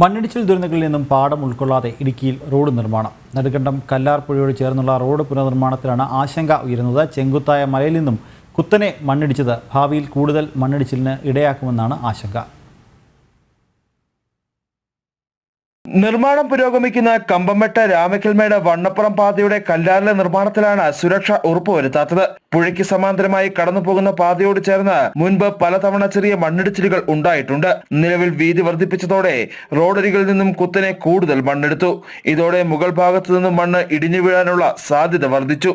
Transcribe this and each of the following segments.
മണ്ണിടിച്ചിൽ ദുരന്തങ്ങളിൽ നിന്നും പാഠം ഉൾക്കൊള്ളാതെ ഇടുക്കിയിൽ റോഡ് നിർമ്മാണം. നെടുകണ്ടം കല്ലാർ പുഴയോട് ചേർന്നുള്ള റോഡ് പുനർനിർമ്മാണത്തിലാണ് ആശങ്ക ഉയരുന്നത്. ചെങ്കുത്തായ മലയിൽ നിന്നും കുത്തനെ മണ്ണിടിച്ചത് ഭാവിയിൽ കൂടുതൽ മണ്ണിടിച്ചിലിന് ഇടയാക്കുമെന്നാണ് ആശങ്ക. നിർമ്മാണം പുരോഗമിക്കുന്ന കമ്പംമെട്ട രാമക്കൽമേട് വണ്ണപ്പുറം പാതയുടെ കല്ലാറിലെ നിർമ്മാണത്തിലാണ് സുരക്ഷ ഉറപ്പുവരുത്താത്തത്. പുഴയ്ക്ക് സമാന്തരമായി കടന്നുപോകുന്ന പാതയോട് ചേർന്ന് മുൻപ് പലതവണ ചെറിയ മണ്ണിടിച്ചിലുകൾ ഉണ്ടായിട്ടുണ്ട്. നിലവിൽ വീതി വർദ്ധിപ്പിച്ചതോടെ റോഡരികളിൽ നിന്നും കുത്തനെ കൂടുതൽ മണ്ണെടുത്തു. ഇതോടെ മുകൾ ഭാഗത്തു നിന്നും മണ്ണ് ഇടിഞ്ഞു വീഴാനുള്ള സാധ്യത വർദ്ധിച്ചു.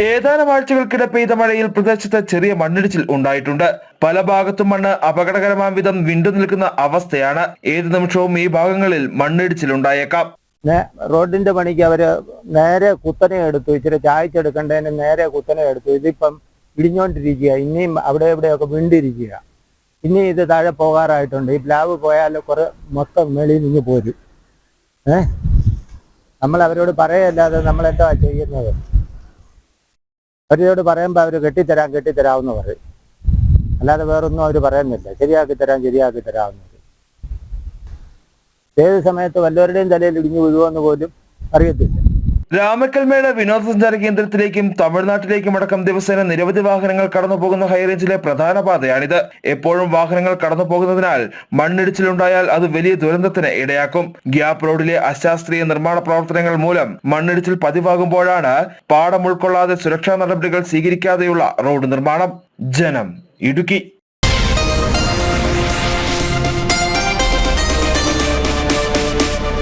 ഏതാനും ആഴ്ചകൾക്കിടെ പെയ്ത മഴയിൽ പ്രദേശത്ത് ചെറിയ മണ്ണിടിച്ചിൽ ഉണ്ടായിട്ടുണ്ട്. പല ഭാഗത്തും മണ്ണ് അപകടകരമാം വിധം വിണ്ടു നിൽക്കുന്ന അവസ്ഥയാണ്. ഏത് നിമിഷവും ഈ ഭാഗങ്ങളിൽ മണ്ണിടിച്ചിൽ ഉണ്ടായേക്കാം. റോഡിന്റെ പണിക്ക് അവർ നേരെ കുത്തനെ എടുത്തു. ഇച്ചിരി ചായച്ചെടുക്കേണ്ടതിന് നേരെ കുത്തനെ എടുത്തു. ഇതിപ്പം ഇടിഞ്ഞോണ്ടിരിക്കുക. ഇനിയും അവിടെ ഇവിടെയൊക്കെ വീണ്ടിരിക്കുക. ഇനി ഇത് താഴെ പോകാറായിട്ടുണ്ട്. ഈ പ്ലാവ് പോയാൽ കുറെ മൊത്തം മേളിൽ നിന്ന് പോരും. ഏ? നമ്മൾ അവരോട് പറയല്ലാതെ നമ്മൾ എന്താ ചെയ്യുന്നത്? അവരോട് പറയുമ്പോൾ അവർ കെട്ടിത്തരാം കെട്ടിത്തരാമെന്ന് പറയും. അല്ലാതെ വേറൊന്നും അവർ പറയുന്നില്ല. ശരിയാക്കി തരാം ശരിയാക്കി തരാമെന്ന് ഏത് സമയത്ത് വല്ലവരുടെയും തലയിൽ ഇടിഞ്ഞു വീഴുമെന്ന് പോലും അറിയത്തില്ല. രാമക്കൽമേട് വിനോദസഞ്ചാര കേന്ദ്രത്തിലേക്കും തമിഴ്നാട്ടിലേക്കും അടക്കം ദിവസേന നിരവധി വാഹനങ്ങൾ കടന്നു പോകുന്ന ഹൈറേഞ്ചിലെ പ്രധാന പാതയാണിത്. എപ്പോഴും വാഹനങ്ങൾ കടന്നു പോകുന്നതിനാൽ മണ്ണിടിച്ചിലുണ്ടായാൽ അത് വലിയ ദുരന്തത്തിന് ഇടയാക്കും. ഗ്യാപ് റോഡിലെ അശാസ്ത്രീയ നിർമ്മാണ പ്രവർത്തനങ്ങൾ മൂലം മണ്ണിടിച്ചിൽ പതിവാകുമ്പോഴാണ് പാടം ഉൾക്കൊള്ളാതെ സുരക്ഷാ നടപടികൾ സ്വീകരിക്കാതെയുള്ള റോഡ് നിർമ്മാണം. ജനം ഇടുക്കി.